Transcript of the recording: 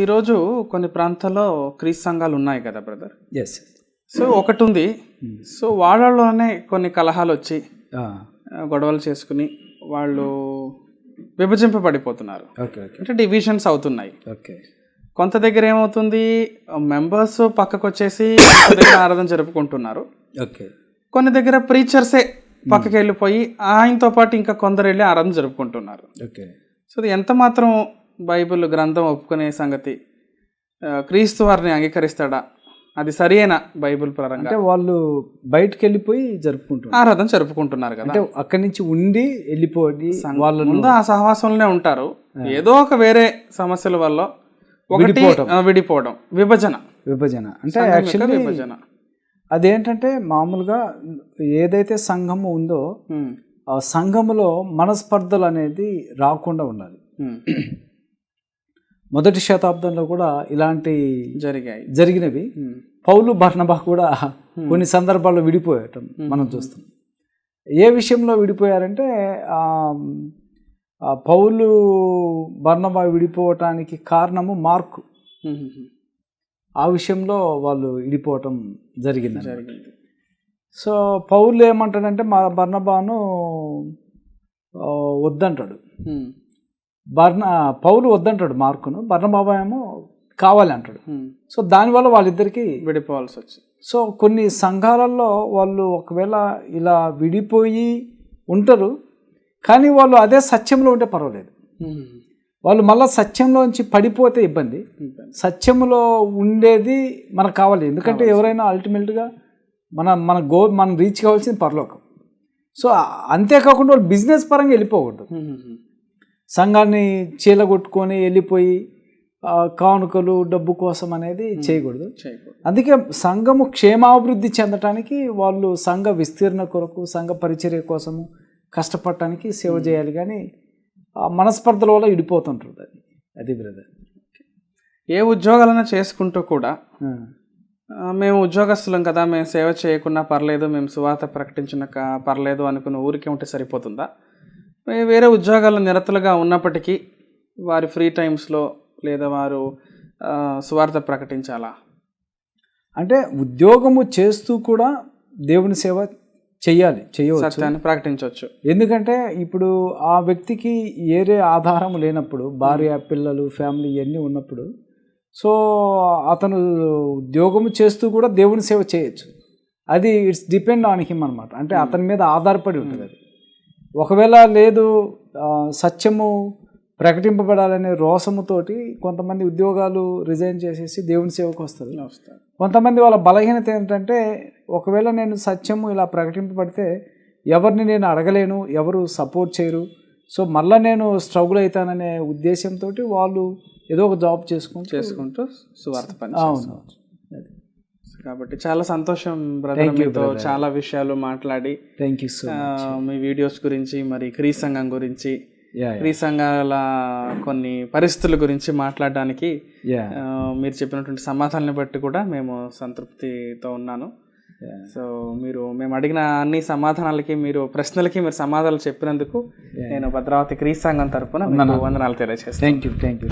ఈరోజు కొన్ని ప్రాంతాల్లో క్రీస్తు సంఘాలు ఉన్నాయి కదా బ్రదర్? ఎస్ సో ఒకటి ఉంది సో వాళ్ళలోనే కొన్ని కలహాలు వచ్చి గొడవలు చేసుకుని వాళ్ళు విభజింపబడిపోతున్నారు. ఓకే ఓకే అంటే డివిజన్స్ అవుతున్నాయి. ఓకే కొంత దగ్గర ఏమవుతుంది? మెంబర్స్ పక్కకు వచ్చేసి కొంత దగ్గర ఆరాధన జరుపుకుంటున్నారు. ఓకే కొన్ని దగ్గర ప్రీచర్సే పక్కకి వెళ్ళిపోయి ఆయనతో పాటు ఇంకా కొందరు వెళ్ళి ఆరాధన జరుపుకుంటున్నారు. ఓకే సో ఎంత మాత్రం బైబిల్ గ్రంథం ఒప్పుకునే సంగతి. క్రీస్తు వారిని అంగీకరిస్తాడా? అది సరియైన బైబిల్ పరంగా అంటే వాళ్ళు బయటకు వెళ్ళిపోయి జరుపుకుంటున్నారు ఆరాధన జరుపుకుంటున్నారు కదా. అంటే అక్కడి నుంచి ఉండి వెళ్ళిపోయి వాళ్ళను ముందు ఆ సహవాసంలోనే ఉంటారు. ఏదో ఒక వేరే సమస్యల వల్ల ఒకటి విడిపోవడం విభజన. విభజన. అంటే సంఘం యాక్చువల్లీ విభజన. అదేంటంటే మామూలుగా ఏదైతే సంఘము ఉందో ఆ సంఘములో మనస్పర్ధలు అనేది రాకుండా ఉండాలి. మొదటి శతాబ్దంలో కూడా ఇలాంటి జరిగాయి. జరిగినవి. పౌలు బర్ణబా కూడా కొన్ని సందర్భాల్లో విడిపోయటం మనం చూస్తాం. ఏ విషయంలో విడిపోయారంటే పౌలు బర్ణబా విడిపోవటానికి కారణము మార్కు. ఆ విషయంలో వాళ్ళు విడిపోవటం జరిగింది. సో పౌలు ఏమంటాడంటే మా బర్ణబాను ఆ, వద్దంటాడు. బర్ణ పౌలు వద్దంటాడు మార్కును. బర్ణబాబా ఏమో కావాలి అంటాడు. సో దానివల్ల వాళ్ళిద్దరికి విడిపోవాల్సి వచ్చింది. సో కొన్ని సంఘాలలో వాళ్ళు ఒకవేళ ఇలా విడిపోయి ఉంటారు కానీ వాళ్ళు అదే సత్యంలో ఉంటే పర్వాలేదు. వాళ్ళు మళ్ళీ సత్యంలోంచి పడిపోతే ఇబ్బంది. సత్యంలో ఉండేది మనకు కావాలి. ఎందుకంటే ఎవరైనా అల్టిమేట్గా మన మన గో మనం రీచ్ కావాల్సింది పరలోకం. సో అంతేకాకుండా వాళ్ళు బిజినెస్ పరంగా వెళ్ళిపోకూడదు. సంఘాన్ని చీలగొట్టుకొని వెళ్ళిపోయి కానుకలు డబ్బు కోసం అనేది చేయకూడదు. అందుకే సంఘము క్షేమాభివృద్ధి చెందటానికి వాళ్ళు సంఘ విస్తీర్ణ కొరకు సంఘ పరిచర్య కోసము కష్టపడటానికి సేవ చేయాలి కానీ మనస్పర్ధల వల్ల ఇడిపోతుంటారు అది అది బ్రదర్. ఏ ఉద్యోగాలైనా చేసుకుంటూ కూడా మేము ఉద్యోగస్తులం కదా మేము సేవ చేయకున్నా పర్లేదు మేము సువార్త ప్రకటించిన పర్లేదు అనుకున్న ఊరికే ఉంటే సరిపోతుందా? వేరే ఉద్యోగాల్లో నిరతులుగా ఉన్నప్పటికీ వారి ఫ్రీ టైమ్స్లో లేదా వారు ఆ, సువార్త ప్రకటించాలా? అంటే ఉద్యోగము చేస్తూ కూడా దేవుని సేవ చెయ్యాలి చేయవచ్చు. సత్యాన్ని ప్రకటించవచ్చు. ఎందుకంటే ఇప్పుడు ఆ వ్యక్తికి ఏరే ఆధారం లేనప్పుడు భార్య పిల్లలు ఫ్యామిలీ ఇవన్నీ ఉన్నప్పుడు సో అతను ఉద్యోగము చేస్తూ కూడా దేవుని సేవ చేయొచ్చు. అది ఇట్స్ డిపెండ్ ఆన్ హిమ్ అనమాట అంటే అతని మీద ఆధారపడి ఉంటుంది అది. ఒకవేళ లేదు సత్యము ప్రకటింపబడాలనే రోసముతోటి కొంతమంది ఉద్యోగాలు రిజైన్ చేసేసి దేవుని సేవకు వస్తారు వస్తారు కొంతమంది వాళ్ళ బలహీనత ఏంటంటే ఒకవేళ నేను సత్యము ఇలా ప్రకటింపబడితే ఎవరిని నేను అడగలేను ఎవరు సపోర్ట్ చేయరు. సో మళ్ళీ నేను స్ట్రగుల్ అవుతాననే ఉద్దేశంతో వాళ్ళు ఏదో ఒక జాబ్ చేసుకుంటూ చేసుకుంటూ సువార్త పని అవును. కాబట్టి చాలా సంతోషం బ్రదర్ మీతో చాలా విషయాలు మాట్లాడి. థ్యాంక్ యూ మీ వీడియోస్ గురించి మరి క్రీ సంఘం గురించి క్రీ సంఘాల కొన్ని పరిస్థితుల గురించి మాట్లాడడానికి మీరు చెప్పినటువంటి సమాధానాన్ని బట్టి కూడా మేము సంతృప్తితో ఉన్నాను. సో మీరు మేము అడిగిన అన్ని సమాధానాలకి మీరు ప్రశ్నలకి మీరు సమాధానాలు చెప్పినందుకు నేను భద్రావతి క్రీ సంఘం తరపున మీకు వందనాలు. తెలియజేస్తాను థ్యాంక్ యూ థ్యాంక్ యూ